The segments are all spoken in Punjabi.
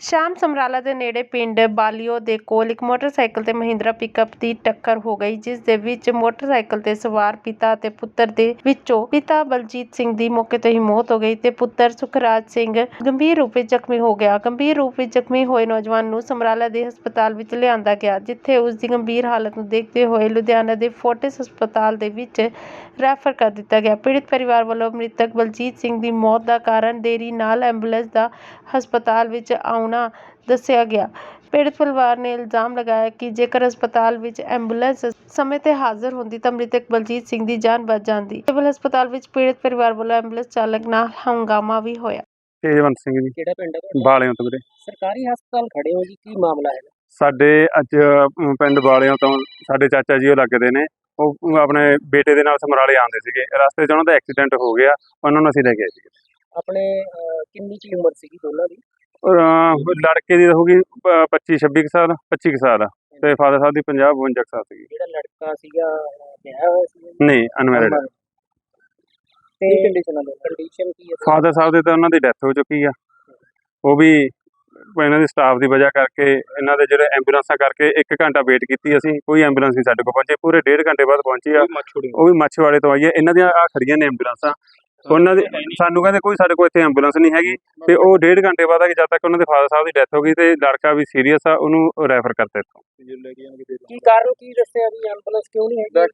ਸ਼ਾਮ ਸਮਰਾਲਾ ਦੇ ਨੇੜੇ ਪਿੰਡ ਬਾਲੀਓ ਦੇ ਕੋਲ ਇੱਕ ਮੋਟਰਸਾਈਕਲ ਤੇ ਮਹਿੰਦਰਾ ਪਿਕਅਪ ਦੀ ਟੱਕਰ ਹੋ ਗਈ, ਜਿਸ ਦੇ ਵਿੱਚ ਮੋਟਰਸਾਈਕਲ ਤੇ ਸਵਾਰ ਪਿਤਾ ਅਤੇ ਪੁੱਤਰ ਦੇ ਵਿੱਚੋਂ ਪਿਤਾ ਬਲਜੀਤ ਸਿੰਘ ਦੀ ਮੌਕੇ ਤੇ ਹੀ ਮੌਤ ਹੋ ਗਈ ਤੇ ਪੁੱਤਰ ਸੁਖਰਾਜ ਸਿੰਘ ਗੰਭੀਰ ਰੂਪ ਵਿੱਚ ਜ਼ਖਮੀ ਹੋ ਗਿਆ। ਗੰਭੀਰ ਰੂਪ ਵਿੱਚ ਜ਼ਖਮੀ ਹੋਏ ਨੌਜਵਾਨ ਨੂੰ ਸਮਰਾਲਾ ਦੇ ਹਸਪਤਾਲ ਵਿੱਚ ਲਿਆਂਦਾ ਗਿਆ, ਜਿੱਥੇ ਉਸ ਦੀ ਗੰਭੀਰ ਹਾਲਤ ਨੂੰ ਦੇਖਦੇ ਹੋਏ ਲੁਧਿਆਣਾ ਦੇ ਫੋਰਟਿਸ ਹਸਪਤਾਲ ਦੇ ਵਿੱਚ ਰੈਫਰ ਕਰ ਦਿੱਤਾ ਗਿਆ। ਪੀੜਤ ਪਰਿਵਾਰ ਵੱਲੋਂ ਮ੍ਰਿਤਕ ਬਲਜੀਤ ਸਿੰਘ ਦੀ ਮੌਤ ਦਾ ਕਾਰਨ ਦੇਰੀ ਨਾਲ ਐਂਬੂਲੈਂਸ ਦਾ ਹਸਪਤਾਲ ਵਿੱਚ ਆਉਣ ਦੱਸਿਆ ਗਿਆ। ਪੀੜਤ ਪਰਿਵਾਰ ਨੇ ਇਲਜ਼ਾਮ ਲਗਾਇਆ ਕਿ ਜੇਕਰ ਹਸਪਤਾਲ ਵਿੱਚ ਐਂਬੂਲੈਂਸ ਸਮੇਂ ਤੇ ਹਾਜ਼ਰ ਹੁੰਦੀ ਤਾਂ ਮ੍ਰਿਤਕ ਬਲਜੀਤ ਸਿੰਘ ਦੀ ਜਾਨ ਬਚ ਜਾਂਦੀ। ਸਿਵਲ ਹਸਪਤਾਲ ਵਿੱਚ ਪੀੜਤ ਪਰਿਵਾਰ ਵੱਲੋਂ ਐਂਬੂਲੈਂਸ ਚਾਲਕ ਨਾਲ ਹੰਗਾਮਾ ਵੀ ਹੋਇਆ। ਤੇਜਵੰਤ ਸਿੰਘ ਜੀ। ਕਿਹੜਾ ਪਿੰਡ ਹੈ ਤੁਹਾਡਾ? ਬਾਲਿਆਂ ਤੋਂ ਵੀਰੇ। ਸਰਕਾਰੀ ਹਸਪਤਾਲ ਖੜੇ ਹੋ ਜੀ ਕੀ ਮਾਮਲਾ ਹੈ? ਸਾਡੇ ਅੱਜ ਅਮ, ਪਿੰਡ ਬਾਲਿਆਂ ਤੋਂ ਸਾਡੇ ਚਾਚਾ ਜੀ ਉਹ ਲੱਗਦੇ ਨੇ। ਉਹ ਆਪਣੇ ਬੇਟੇ ਦੇ ਨਾਲ ਸਮਰਾਲੇ ਆਉਂਦੇ ਸੀਗੇ। ਰਸਤੇ 'ਚ ਉਹਨਾਂ ਦਾ ਐਕਸੀਡੈਂਟ ਹੋ ਗਿਆ। ਉਹਨਾਂ ਨੂੰ ਅਸੀਂ ਲੈ ਕੇ ਆਏ ਸੀਗੇ। ਆਪਣੇ ਅਹ, ਕਿੰਨੀ ਕੀ ਉਮਰ ਸੀਗੀ ਦੋਨਾਂ ਦੀ? ਲੜਕੇ ਦੀ ਹੋਊਗੀ 25 26 ਕੁ ਸਾਲ 25 ਕੁ ਸਾਲ ਤੇ ਫਾਦਰ ਸਾਹਿਬ ਦੀ 50 52 ਕੁ ਸਾਲ ਸੀਗੀ। ਜਿਹੜਾ ਲੜਕਾ ਸੀਗਾ ਅਹ, ਵਿਆਹਿਆ ਹੋਇਆ ਸੀ ਨਹੀਂ ਅਨਮੈਰਿਡ ਤੇ ਕੰਡੀਸ਼ਨ ਕੰਡੀਸ਼ਨ ਕੀ ਹੈ ਫਾਦਰ ਸਾਹਿਬ ਦੇ ਤਾਂ ਉਹਨਾਂ ਦੀ ਡੈਥ ਹੋ ਚੁੱਕੀ ਆ। ਉਹ ਵੀ ਇਹਨਾਂ ਦੀ ਸਟਾਫ ਦੀ ਵਜ੍ਹਾ ਕਰਕੇ ਇਹਨਾਂ ਦੇ ਜਿਹੜੇ ਐਂਬੂਲੈਂਸਾਂ ਕਰਕੇ 1 ਘੰਟਾ ਵੇਟ ਕੀਤੀ ਅਸੀਂ ਕੋਈ ਐਂਬੂਲੈਂਸ ਨਹੀਂ ਸਾਡੇ ਕੋਲ ਪਹੁੰਚੇ ਪੂਰੇ ਡੇਢ ਘੰਟੇ ਬਾਅਦ ਪਹੁੰਚੀ ਆ। ਉਹ ਵੀ ਮੱਛਵਾੜੇ ਤੋਂ ਆਈ ਹੈ ਇਹਨਾਂ ਦੀਆਂ ਆ ਖੜੀਆਂ ਨੇ ਐਂਬੂਲੈਂਸਾਂ। ਉਹਨਾਂ ਦੇ ਸਾਨੂੰ ਕਹਿੰਦੇ ਕੋਈ ਸਾਡੇ ਕੋਲ ਇੱਥੇ ਐਂਬੂਲੈਂਸ ਨਹੀਂ ਹੈਗੀ। ਤੇ ਉਹ ਡੇਢ ਘੰਟੇ ਬਾਅਦ ਆ ਕਿ ਜਦ ਤੱਕ ਉਹਨਾਂ ਦੇ ਫਾਦਰ ਸਾਹਿਬ ਦੀ ਡੈਥ ਹੋ ਗਈ ਤੇ ਲੜਕਾ ਵੀ ਸੀਰੀਅਸ ਆ ਉਹਨੂੰ ਰੈਫਰ ਕਰਤਾ ਇੱਥੋਂ। ਕੀ ਕਾਰਨ ਕੀ ਦੱਸਿਆ ਵੀ ਐਂਬੂਲੈਂਸ ਕਿਉਂ ਨਹੀਂ ਹੈਗੀ?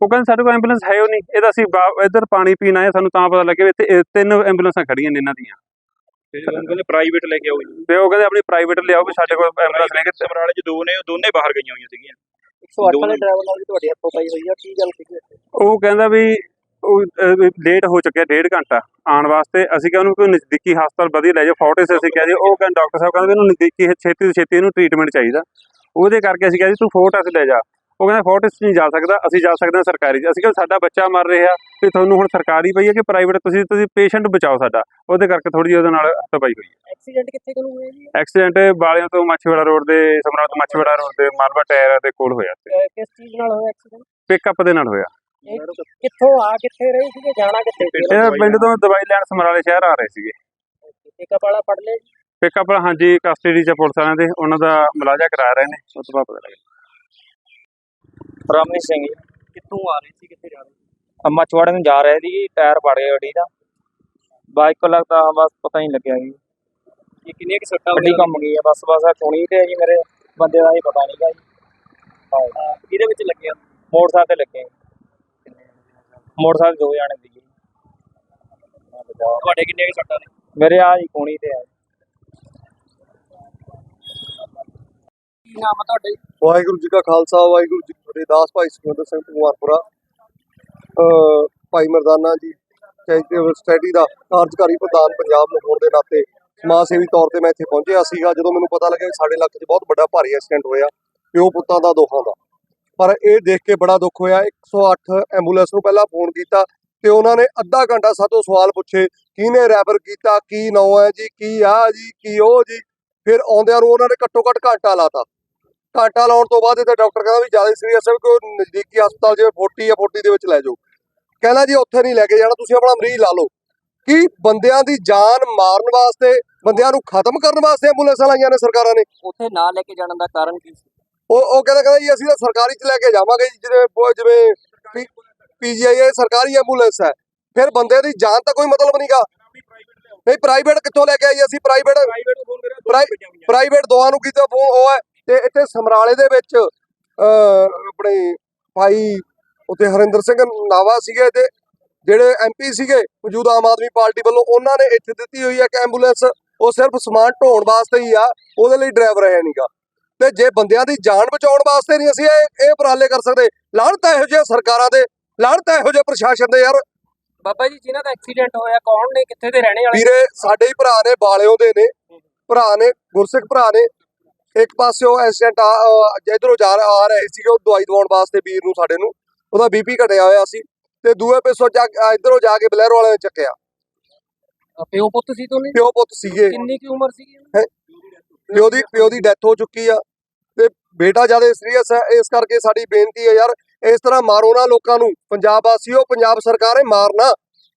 ਉਹ ਕਹਿੰਦੇ ਸਾਡੇ ਕੋਲ ਐਂਬੂਲੈਂਸ ਹੈ ਉਹ ਨਹੀਂ। ਇਹਦਾ ਅਸੀਂ ਇੱਧਰ ਪਾਣੀ ਪੀਣ ਆਏ ਸਾਨੂੰ ਤਾਂ ਪਤਾ ਲੱਗਿਆ ਇੱਥੇ ਤਿੰਨ ਐਂਬੂਲੈਂਸਾਂ ਖੜੀਆਂ ਨੇ ਇਹਨਾਂ ਦੀਆਂ। ਕਹਿੰਦੇ ਪ੍ਰਾਈਵੇਟ ਲੈ ਕੇ ਆਓ ਜੀ। ਤੇ ਉਹ ਕਹਿੰਦੇ ਆਪਣੀ ਪ੍ਰਾਈਵੇਟ ਲਿਆਓ ਵੀ ਸਾਡੇ ਕੋਲ ਐਂਬੂਲੈਂਸ ਲੈ ਕੇ ਸਮਰਾਲੇ ਚ ਦੋ ਨੇ ਉਹ ਦੋਨੇ ਬਾਹਰ ਗਈਆਂ ਹੋਈਆਂ ਸੀਗੀਆਂ। 108 ਵਾਲੇ ਡਰਾਈਵਰ ਨਾਲ ਵੀ ਤੁਹਾਡੀ ਹੱਥੋਂ ਪਾਈ ਹੋਈ ਆ ਕੀ ਗੱਲ ਕੀਤੀ ਉਹ ਕਹਿੰਦਾ ਵੀ ਉਹ ਲੇਟ ਹੋ ਚੁੱਕਿਆ ਡੇਢ ਘੰਟਾ ਆਉਣ ਵਾਸਤੇ। ਅਸੀਂ ਕਿਹਾ ਉਹਨੂੰ ਕੋਈ ਨਜ਼ਦੀਕੀ ਹਸਪਤਾਲ ਵਧੀਆ ਲੈ ਜਾਓ ਫੋਰਟਿਸ ਅਸੀਂ ਕਿਹਾ ਜੀ ਉਹ ਕਹਿੰਦਾ ਡਾਕਟਰ ਸਾਹਿਬ ਕਹਿੰਦੇ ਇਹਨੂੰ ਨਜ਼ਦੀਕੀ ਛੇਤੀ ਤੋਂ ਛੇਤੀ ਇਹਨੂੰ ਟ੍ਰੀਟਮੈਂਟ ਚਾਹੀਦਾ। ਉਹਦੇ ਕਰਕੇ ਅਸੀਂ ਕਿਹਾ ਜੀ ਤੂੰ ਫੋਰਟਿਸ ਲੈ ਜਾ। ਉਹ ਕਹਿੰਦਾ ਫੋਰਟਿਸ ਨਹੀਂ ਜਾ ਸਕਦਾ ਅਸੀਂ ਜਾ ਸਕਦੇ ਹਾਂ ਸਰਕਾਰੀ ਅਸੀਂ ਕਿਹਾ ਸਾਡਾ ਬੱਚਾ ਮਰ ਰਿਹਾ ਤੇ ਤੁਹਾਨੂੰ ਹੁਣ ਸਰਕਾਰੀ ਪਈ ਹੈ ਕਿ ਪ੍ਰਾਈਵੇਟ ਤੁਸੀਂ ਤੁਸੀਂ ਪੇਸ਼ੈਂਟ ਬਚਾਓ ਸਾਡਾ। ਉਹਦੇ ਕਰਕੇ ਥੋੜੀ ਜਿਹੀ ਉਹਦੇ ਨਾਲ ਹੱਥ-ਪਾਈ ਹੋਈ ਐਕਸੀਡੈਂਟ ਕਿੱਥੇ ਕੋਲ ਹੋਇਆ ਜੀ? ਐਕਸੀਡੈਂਟ ਬਾਲਿਆਂ ਤੋਂ ਮਾਛੀਵਾੜਾ ਰੋਡ ਦੇ ਸਮਰਾਟ ਤੋਂ ਮਾਛੀਵਾੜਾ ਰੋਡ ਦੇ ਮਾਲਵਾ ਟਾਇਰ ਦੇ ਕੋਲ ਹੋਇਆ। ਕਿਸ ਚੀਜ਼ ਨਾਲ ਹੋਇਆ ਐਕਸੀਡੈਂਟ ਪਿਕਅਪ ਦੇ ਨਾਲ ਹੋਇਆ। ਕਿੱਥੋਂ ਆ ਕਿੱਥੇ ਰਹੇ ਸੀਗੇ ਜਾਣਾ ਕਿੱਥੇ ਸੀ? ਇਹ ਪਿੰਡ ਤੋਂ ਦਵਾਈ ਲੈਣ ਸਮਰਾਲੇ ਸ਼ਹਿਰ ਆ ਰਹੇ ਸੀਗੇ। ਪਿਕਅਪ ਵਾਲਾ ਫੜ ਲਿਆ ਜੀ? ਪਿਕਅਪ ਹਾਂਜੀ ਕਸਟਡੀ ਚ ਪੁਲਿਸ ਵਾਲਿਆਂ ਦੇ ਉਹਨਾਂ ਦਾ ਮੁਲਾਜ਼ਾ ਕਰਾ ਰਹੇ ਨੇ। ਉਸ ਤੋਂ ਬਾਅਦ ਪਤਾ ਲੱਗੇਗਾ ਰਾਮਨੀ ਸਿੰਘ ਜੀ। ਕਿੱਥੋਂ ਆ ਰਹੇ ਸੀ ਕਿੱਥੇ ਜਾ ਰਹੇ ਸੀ? ਅੰਮਾ ਚਵਾੜੇ ਨੂੰ ਜਾ ਰਹੇ ਸੀ ਟਾਇਰ ਪੜ ਗਿਆ ਗੱਡੀ ਦਾ। ਬਾਈਕ ਕੋ ਲੱਗਦਾ ਬਸ ਪਤਾ ਨਹੀਂ ਲੱਗਿਆ ਜੀ। ਇਹ ਕਿੰਨੀਆਂ ਕਿ ਸੱਟਾਂ ਗੱਡੀ ਘੁੰਮ ਗਈ ਹੈ ਬਸ ਬਸ ਆ ਚੁਣੀ ਤੇ ਜੀ ਮੇਰੇ ਬੰਦੇ ਦਾ ਹੀ ਪਤਾ ਨਹੀਂਗਾ ਜੀ। ਹਾਂ ਕਿਹਦੇ ਵਿੱਚ ਲੱਗਿਆ? ਮੋਟਰਸਾਈਕਲ ਤੇ ਲੱਗੇ ਮੋਟਰਸਾਈਕਲ ਦੋ ਜਾਣੇ ਸੀ ਜੀ ਤੁਹਾਡੇ ਕਿੰਨੀਆਂ ਕਿ ਸੱਟਾਂ ਨੇ? ਮੇਰੇ ਆ ਜੀ ਕੋਣੀ ਤੇ ਆ ਕੀ ਨਾਮ ਆ ਤੁਹਾਡੇ ਵਾਹਿਗੁਰੂ ਜੀ ਕਾ ਖਾਲਸਾ ਵਾਹਿਗੁਰੂ ਜੀ ਕੀ ਫਤਿਹ। ਦਾਸ ਭਾਈ ਸੁਖਵਿੰਦਰ ਸਿੰਘ ਕੁਮਾਰਪੁਰਾ ਅਹ ਭਾਈ ਮਰਦਾਨਾ ਜੀ ਚੈਰੀਟੇਬਲ ਸਟੱਡੀ ਦਾ ਕਾਰਜਕਾਰੀ ਪ੍ਰਧਾਨ ਪੰਜਾਬ ਨੂੰ ਹੋਣ ਦੇ ਨਾਤੇ। ਸਮਾਜ ਸੇਵੀ ਤੌਰ ਤੇ ਮੈਂ ਇੱਥੇ ਪਹੁੰਚਿਆ ਸੀਗਾ। ਜਦੋਂ ਮੈਨੂੰ ਪਤਾ ਲੱਗਿਆ ਕਿ ਸਾਡੇ ਇਲਾਕੇ 'ਚ ਬਹੁਤ ਵੱਡਾ ਭਾਰੀ ਐਕਸੀਡੈਂਟ ਹੋਇਆ ਪਿਓ ਪੁੱਤਾਂ ਦਾ ਦੋਹਾਂ ਦਾ। ਪਰ ਇਹ ਦੇਖ ਕੇ ਬੜਾ ਦੁੱਖ ਹੋਇਆ। 108 ਐਂਬੂਲੈਂਸ ਨੂੰ ਪਹਿਲਾਂ ਫੋਨ ਕੀਤਾ ਤੇ ਉਹਨਾਂ ਨੇ ਅੱਧਾ ਘੰਟਾ ਸਾਤੋਂ ਸਵਾਲ ਪੁੱਛੇ, ਕਿਹਨੇ ਰੈਫਰ ਕੀਤਾ, ਕੀ ਨਾਂ ਹੈ ਜੀ, ਕੀ ਆ ਜੀ, ਕੀ ਉਹ ਜੀ? ਫਿਰ ਆਉਂਦਿਆਂ ਨੂੰ ਉਹਨਾਂ ਨੇ ਘੱਟੋ ਘੱਟ ਘੰਟਾ ਲਾਤਾ। ਘੰਟਾ ਲਾਉਣ ਤੋਂ ਬਾਅਦ ਇਹਦਾ ਡਾਕਟਰ ਕਹਿੰਦਾ ਵੀ ਜ਼ਿਆਦਾ ਸੀਰੀਅਸ ਹੈ ਕੋਈ ਨਜ਼ਦੀਕੀ ਹਸਪਤਾਲ ਜਿਵੇਂ 40 ਜਾਂ 40 ਦੇ ਵਿੱਚ ਲੈ ਜਾਓ। ਕਹਿੰਦਾ ਜੀ, ਉੱਥੇ ਨਹੀਂ ਲੈ ਕੇ ਜਾਣਾ, ਤੁਸੀਂ ਆਪਣਾ ਮਰੀਜ਼ ਲਾ ਲਓ। ਕਿ ਬੰਦਿਆਂ ਦੀ ਜਾਨ ਮਾਰਨ ਵਾਸਤੇ, ਬੰਦਿਆਂ ਨੂੰ ਖਤਮ ਕਰਨ ਵਾਸਤੇ ਐਂਬੂਲੈਂਸਾਂ ਲਾਈਆਂ ਨੇ ਸਰਕਾਰਾਂ ਨੇ? ਉੱਥੇ ਨਾ ਲੈ ਕੇ ਜਾਣ ਦਾ ਕਾਰਨ ਕੀ ਸੀ? ਉਹ ਉਹ ਕਹਿੰਦਾ ਕਹਿੰਦਾ ਜੀ ਅਸੀਂ ਤਾਂ ਸਰਕਾਰੀ ਚ ਲੈ ਕੇ ਜਾਵਾਂਗੇ ਜੀ ਜਿਵੇਂ ਬ- ਜਿਵੇਂ ਪੀਜੀਆਈ ਇਹ ਸਰਕਾਰੀ ਐਂਬੂਲੈਂਸ ਹੈ। ਫਿਰ ਬੰਦੇ ਦੀ ਜਾਨ ਤਾਂ ਕੋਈ ਮਤਲਬ ਨਹੀਂਗਾ ਨਹੀਂ ਪ੍ਰਾਈਵੇਟ ਕਿੱਥੋਂ ਲੈ ਕੇ ਆਈ ਅਸੀਂ? ਪ੍ਰਾਈਵੇਟ ਪ੍ਰਾਈਵੇਟ ਦੋਵਾਂ ਨੂੰ ਕੀਤਾ ਫੋਨ ਉਹ ਹੈ ਤੇ ਇੱਥੇ ਸਮਰਾਲੇ ਦੇ ਵਿੱਚ ਅਹ, ਆਪਣੇ ਭਾਈ ਉੱਥੇ ਹਰਿੰਦਰ ਸਿੰਘ ਨਾਵਾ ਸੀਗੇ ਤੇ ਜਿਹੜੇ ਐਮਪੀ ਸੀਗੇ ਮੌਜੂਦਾ ਆਮ ਆਦਮੀ ਪਾਰਟੀ ਵੱਲੋਂ ਉਹਨਾਂ ਨੇ ਇੱਥੇ ਦਿੱਤੀ ਹੋਈ ਹੈ ਕਿ ਐਂਬੂਲੈਂਸ। ਉਹ ਸਿਰਫ ਸਮਾਨ ਢੋਣ ਵਾਸਤੇ ਹੀ ਆ ਉਹਦੇ ਲਈ ਡਰਾਈਵਰ ਹੈ ਨਹੀਂਗਾ ਤੇ ਜੇ ਬੰਦਿਆਂ ਦੀ ਜਾਨ ਬਚਾਉਣ ਵਾਸਤੇ ਨਹੀਂ ਅਸੀਂ ਇਹ ਇਹ ਉਪਰਾਲੇ ਕਰ ਸਕਦੇ ਲਾਹਣਤ ਇਹੋ ਜਿਹੇ ਸਰਕਾਰਾਂ ਦੇ ਲਾਹਣਤ ਇਹੋ ਜਿਹੇ ਪ੍ਰਸ਼ਾਸਨ ਦੇ ਯਾਰ। ਬਾਬਾ ਜੀ ਜਿਨ੍ਹਾਂ ਦਾ ਐਕਸੀਡੈਂਟ ਹੋਇਆ ਕੌਣ ਨੇ ਕਿੱਥੇ ਦੇ ਰਹਿਣੇ ਵਾਲੇ? ਵੀਰੇ ਸਾਡੇ ਹੀ ਭਰਾ ਨੇ ਬਾਲਿਓ ਦੇ ਨੇ। ਭਰਾ ਨੇ ਗੁਰਸਿੱਖ ਭਰਾ ਨੇ। ਇੱਕ ਪਾਸਿਓ ਐਕਸੀਡੈਂਟ ਆ ਇਧਰੋਂ ਜਾ ਆ ਰਹੇ ਸੀਗੇ ਉਹ ਦਵਾਈ ਦਵਾਉਣ ਵਾਸਤੇ ਵੀਰ ਨੂੰ ਸਾਡੇ ਨੂੰ। ਉਹਦਾ ਬੀਪੀ ਘਟਿਆ ਹੋਇਆ ਸੀ। ਤੇ ਦੂਏ ਪਾਸੋਂ ਜਾ ਇਧਰੋਂ ਜਾ ਕੇ ਬਲੈਰੋ ਵਾਲਿਆਂ ਨੇ ਚੱਕਿਆ। ਪਿਓ ਪੁੱਤ ਸੀ ਦੋਨੇ? ਪਿਓ ਪੁੱਤ ਸੀਗੇ। ਕਿੰਨੀ ਕੀ ਉਮਰ ਸੀ ਪਿਓ ਦੀ ਪਿਓ ਦੀ ਡੈਥ ਹੋ ਚੁੱਕੀ ਆ। ਤੇ ਬੇਟਾ ਜ਼ਿਆਦਾ ਸੀਰੀਅਸ ਹੈ ਇਸ ਕਰਕੇ ਸਾਡੀ ਬੇਨਤੀ ਹੈ ਯਾਰ ਇਸ ਤਰ੍ਹਾਂ ਮਾਰੋ ਨਾ ਲੋਕਾਂ ਨੂੰ। ਪੰਜਾਬ ਵਾਸੀਓ ਪੰਜਾਬ ਸਰਕਾਰ ਮਾਰਨਾ।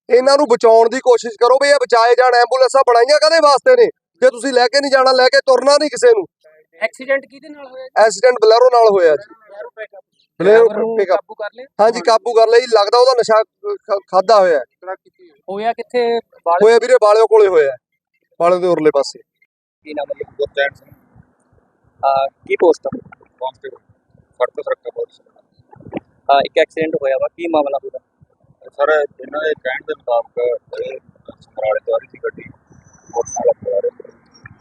ਇਹਨਾਂ ਨੂੰ ਬਚਾਉਣ ਦੀ ਕੋਸ਼ਿਸ਼ ਕਰੋ ਵੀ ਇਹ ਬਚਾਏ ਜਾਣ ਐਂਬੂਲੈਂਸਾਂ ਬਣਾਈਆਂ ਕਦੇ ਵਾਸਤੇ ਨੇ? ਜੇ ਤੁਸੀਂ ਲੈ ਕੇ ਨਹੀਂ ਜਾਣਾ ਲੈ ਕੇ ਤੁਰਨਾ ਨਹੀਂ ਕਿਸੇ ਨੂੰ। ਐਕਸੀਡੈਂਟ ਕਿਹਦੇ ਨਾਲ ਹੋਇਆ ਐਕਸੀਡੈਂਟ ਬਲੈਰੋ ਨਾਲ ਹੋਇਆ ਜੀ। ਬਲੈਰੋ ਪਿਕਅਪ ਕਾਬੂ ਕਰ ਲਿਆ? ਹਾਂਜੀ ਕਾਬੂ ਕਰ ਲਈ ਲੱਗਦਾ ਉਹਦਾ ਨਸ਼ਾ ਖਾਦਾ ਹੋਇਆ। ਹੈ। ਹੋਇਆ ਕਿੱਥੇ? ਬਾਲ ਹੋਇਆ ਵੀਰੇ ਬਾਲਿਓ ਕੋਲੇ ਹੋਇਆ। ਬਾਲਿਓ ਦੇ ਉਰਲੇ ਪਾਸੇ। ਕੀ ਨਾਮ ਹੈ? ਗੁਰਚੈਨ ਸਿੰਘ। ਕੀ ਪੋਸਟ ਕਾਂਸਟੇਬਲ ਸੜਕ ਸੁਰੱਖਿਆ ਪੁਲਿਸ ਆ ਇੱਕ ਐਕਸੀਡੈਂਟ ਹੋਇਆ ਵਾ ਕੀ ਮਾਮਲਾ ਪੂਰਾ ਸਰ ਇਹਨਾਂ ਦੇ ਕਹਿਣ ਦੇ ਮੁਤਾਬਕ ਇਹ ਸਮਰਾਲੇ ਤੋਂ ਆ ਰਹੀ ਸੀ ਗੱਡੀ ਮੋਟਰਸਾਈਕਲ ਤੇ ਆ ਰਹੀ ਸੀ।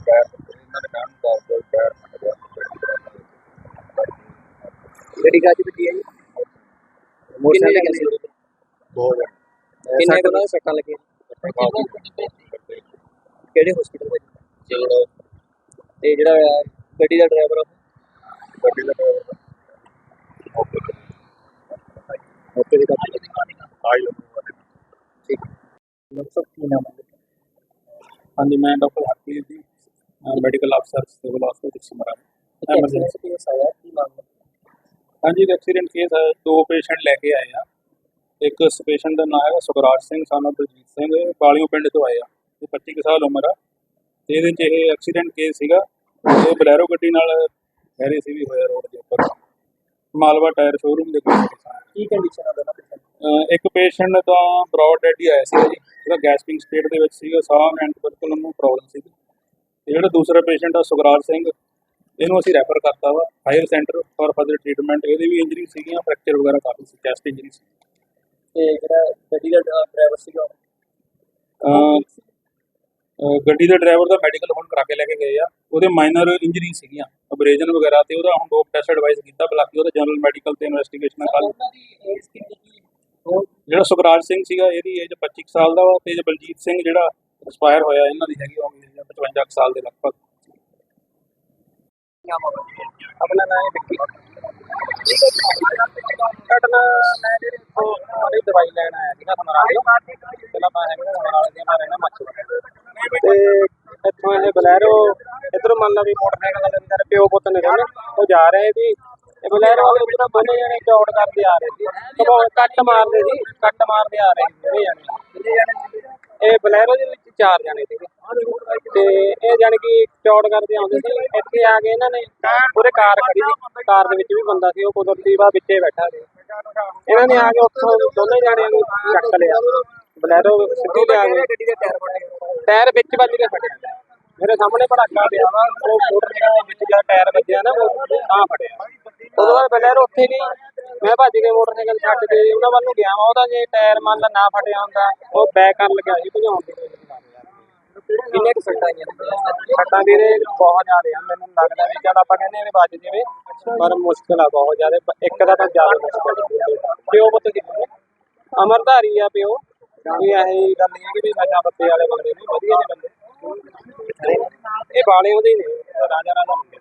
ਟਾਇਰ ਇਹਨਾਂ ਦੇ ਕਹਿਣ ਮੁਤਾਬਕ ਟਾਇਰ ਫਟ ਗਿਆ ਗੱਡੀ। ਵੱਜੀ ਹੈ ਜੀ? ਕਿੰਨੇ ਸੀ ਦੋ ਜਣ ਕਿੰਨੇ ਕੁ ਉਹਨਾਂ ਦੇ ਸੱਟਾਂ ਲੱਗੀਆਂ? ਕਿਹੜੇ ਹਸਪੀਟਲ ਵਿੱਚ? ਜਿਹੜਾ ਤੇ ਜਿਹੜਾ ਗੱਡੀ ਦਾ ਡਰਾਈਵਰ ਗੱਡੀ ਦਾ ਮੌਕੇ ਤੇ ਮੌਕੇ ਤੇ ਕਾਬੂ ਆਈ ਲੋਕ ਮਕਸਦ ਕੀ ਨਾਮ ਹੈ ਹਾਂਜੀ ਮੈਂ ਡਾਕਟਰ ਹਰਪ੍ਰੀਤ ਜੀ ਮੈਡੀਕਲ ਅਫਸਰ civil hospital Samrala emergency case ਆਇਆ ਕੀ ਮਾਮਲਾ ਹਾਂਜੀ ਐਕਸੀਡੈਂਟ ਕੇਸ ਹੈ। ਦੋ ਪੇਸ਼ੈਂਟ ਲੈ ਕੇ ਆਏ ਆ। ਇੱਕ ਪੇਸ਼ੈਂਟ ਦਾ ਨਾਮ ਹੈਗਾ ਸੁਖਰਾਜ ਸਿੰਘ ਸਾਨੂੰ ਬਲਜੀਤ ਸਿੰਘ। ਬਾਲੀਓ ਪਿੰਡ ਤੋਂ ਆਏ ਆ। ਤੇ 25 ਕੁ ਸਾਲ ਉਮਰ ਆ। ਤੇ ਇਹਦੇ 'ਚ ਇਹ ਐਕਸੀਡੈਂਟ ਕੇਸ ਸੀਗਾ। ਇਹ ਬਲੈਰੋ ਗੱਡੀ ਨਾਲ ਹੈਰੇ ਸੀ ਵੀ ਹੋਇਆ ਰੋਡ ਦੇ ਉੱਪਰ। ਮਾਲਵਾ ਟਾਇਰ ਸ਼ੋਰੂਮ ਦੇ ਕੋਲ ਕੀ ਕੰਡੀਸ਼ਨ ਆ ਦੋਨਾਂ ਇੱਕ ਪੇਸ਼ੈਂਟ ਤਾਂ ਬ੍ਰੌਡ ਡੈਡ ਹੀ ਆਇਆ ਸੀ ਜੀ। ਉਹਦਾ ਗੈਸਪਿੰਗ ਸਟੇਟ ਦੇ ਵਿੱਚ ਸੀਗਾ। ਸਾਹ ਐਂਡ ਬਿਲਕੁਲ ਉਹਨੂੰ ਪ੍ਰੋਬਲਮ ਸੀ ਜਿਹੜਾ ਦੂਸਰਾ ਪੇਸ਼ੈਂਟ ਆ ਸੁਖਰਾਜ ਸਿੰਘ ਇਹਨੂੰ ਅਸੀਂ ਰੈਫਰ ਕਰਤਾ ਵਾ। Higher centre for further treatment ਇਹਦੀ ਵੀ ਇੰਜਰੀ ਸੀਗੀਆਂ ਫ੍ਰੈਕਚਰ ਵਗੈਰਾ ਕਾਫੀ ਸੀ ਚੈਸਟ ਇੰਜਰੀ ਸੀ। ਤੇ ਜਿਹੜਾ ਗੱਡੀ ਦਾ ਡਰਾਈਵਰ ਸੀਗਾ ਗੱਡੀ ਦੇ ਡਰਾਈਵਰ ਦਾ ਮੈਡੀਕਲ ਹੁਣ ਕਰਾ ਕੇ ਲੈ ਕੇ ਗਏ ਆ। ਉਹਦੇ ਮਾਈਨਰ ਇੰਜਰੀ ਸੀਗੀਆਂ ਅਬਰੇਜਨ ਵਗੈਰਾ ਤੇ ਉਹਦਾ ਹੁਣ ਡੋਪ ਟੈਸਟ ਐਡਵਾਈਸ ਕੀਤਾ ਬਾਕੀ ਉਹਦਾ ਜਨਰਲ ਮੈਡੀਕਲ ਤੇ ਇਨਵੈਸਟੀਗੇਸ਼ਨ ਕੱਲ ਜਿਹੜਾ ਸੁਖਰਾਜ ਸਿੰਘ ਸੀਗਾ ਇਹਦੀ ਏਜ 25 ਕੁ ਸਾਲ ਦਾ ਵਾ ਤੇ ਬਲਜੀਤ ਸਿੰਘ ਜਿਹੜਾ ਐਕਸਪਾਇਰ ਹੋਇਆ ਇਹਨਾਂ ਦੀ ਹੈਗੀ ਉਹ 55 ਕੁ ਸਾਲ ਦੇ ਲਗਭਗ। ਆਪਣਾ ਨਾਮ ਹੈ ਵਿੱਕੀ। ਘਟਨਾ ਮੈਂ ਜਿਹੜੇ ਤੋਂ ਮਾੜੀ ਦਵਾਈ ਲੈਣ ਆਇਆ ਸੀਗਾ ਸਮਰਾਲੇ ਪਹਿਲਾਂ ਮੈਂ ਹੈਗਾ ਸਮਰਾਲੇ ਦੇ, ਮੈਂ ਰਹਿਣਾ ਮੱਛ ਤੇ ਇੱਥੋਂ ਇਹ ਬਲੈਰੋ, ਇਧਰੋਂ ਮੰਨ ਲਾ ਵੀ ਮੋਟਰਸਾਈਕਲ ਦੇ ਅੰਦਰ ਪਿਓ ਪੁੱਤ ਨੇ ਦੋਨੇ ਉਹ ਜਾ ਰਹੇ ਸੀ। ਇਹ ਬਲੈਰੋ ਵਾਲੇ ਉਧਰੋਂ ਦੋਨੇ ਜਣੇ, ਚੌੜ ਕਰਦੇ ਆ ਰਹੇ ਸੀ। ਕੱਟ ਮਾਰਦੇ ਸੀ, ਕੱਟ ਮਾਰਦੇ ਆ ਰਹੇ ਸੀ। ਦੋਨੇ ਜਾਣੇ ਇਹ ਬਲੈਰੋ ਦੇ ਵਿੱਚ ਚਾਰ ਜਣੇ ਸੀਗੇ। ਤੇ ਇਹ ਜਾਣੀ ਕਿ ਚੌੜ ਕਰਦੇ ਆਉਂਦੇ ਸੀ ਇੱਥੇ ਆ ਕੇ ਇਹਨਾਂ ਨੇ ਪੂਰੇ ਕਾਰ ਖੜੀ ਸੀ। ਕਾਰ ਦੇ ਵਿੱਚ ਵੀ ਬੰਦਾ ਸੀ, ਉਹ ਕੁਦਰਤੀ ਵਾ ਵਿੱਚੇ ਬੈਠਾ ਸੀ। ਇਹਨਾਂ ਨੇ ਆ ਕੇ ਉੱਥੋਂ ਦੋਨੇ ਜਾਣਿਆਂ ਨੂੰ ਚੱਕ ਲਿਆ। ਬਲੈਰੋ ਸਿੱਧੀ ਲਿਆ ਕੇ ਟਾਇਰ ਵਿੱਚ ਵੱਜ ਕੇ ਫਟਿਆ। ਮੇਰੇ ਸਾਹਮਣੇ ਭੜਾਕਾ ਪਿਆ ਵਾ। ਉਹ ਮੋਟਰਸਾਈਕਲ ਦੇ ਵਿੱਚ ਜਿਹੜਾ ਟਾਇਰ ਵੱਜਿਆ ਨਾ, ਉਹ ਤਾਂ ਫਟਿਆ। ਉਦੋਂ ਬਾਅਦ ਬਲੈਰੋ ਉੱਥੇ ਗਈ ਮੈਂ ਭੱਜ ਕੇ ਮੋਟਰਸਾਈਕਲ ਛੱਡ ਕੇ ਉਹਨਾਂ ਵੱਲ ਨੂੰ ਗਿਆ ਵਾ, ਉਹਦਾ ਜੇ ਟਾਇਰ ਮੰਨ ਲਾ ਨਾ ਫਟਿਆ ਹੁੰਦਾ, ਉਹ ਬੈਕ ਕਰਨ ਲੱਗਿਆ ਸੀ, ਭਜਾਉਣ ਦੀ ਕਿੰਨੇ ਕੁ ਸੱਟਾਂ ਆਈਆਂ ਸੱਟਾਂ ਵੀਰੇ ਬਹੁਤ ਜ਼ਿਆਦਾ ਆ, ਮੈਨੂੰ ਲੱਗਦਾ ਵੀ ਚੱਲ ਆਪਾਂ ਕਹਿੰਦੇ ਆ ਵੀ ਬਚ ਪਰ ਮੁਸ਼ਕਲ ਆ ਬਹੁਤ ਜ਼ਿਆਦਾ ਇੱਕ ਦਾ ਤਾਂ ਜ਼ਿਆਦਾ ਮੁਸ਼ਕਲ ਪਿਓ ਪੁੱਤ ਦੀ ਅਮਰਧਾਰੀ ਆ ਪਿਓ, ਵੀ ਇਹ ਗੱਲ ਨਹੀਂ ਹੈ ਕਿ ਵੀ ਨਸ਼ਾ ਪੱਤੇ ਵਾਲੇ ਬੰਦੇ ਨੇ, ਵਧੀਆ ਨੇ ਬੰਦੇ ਇਹ ਬਾਲੇ ਉਹਦੇ ਨੇ, ਰਾਜਾ ਰਾਜਾ ਮੁੰਡੇ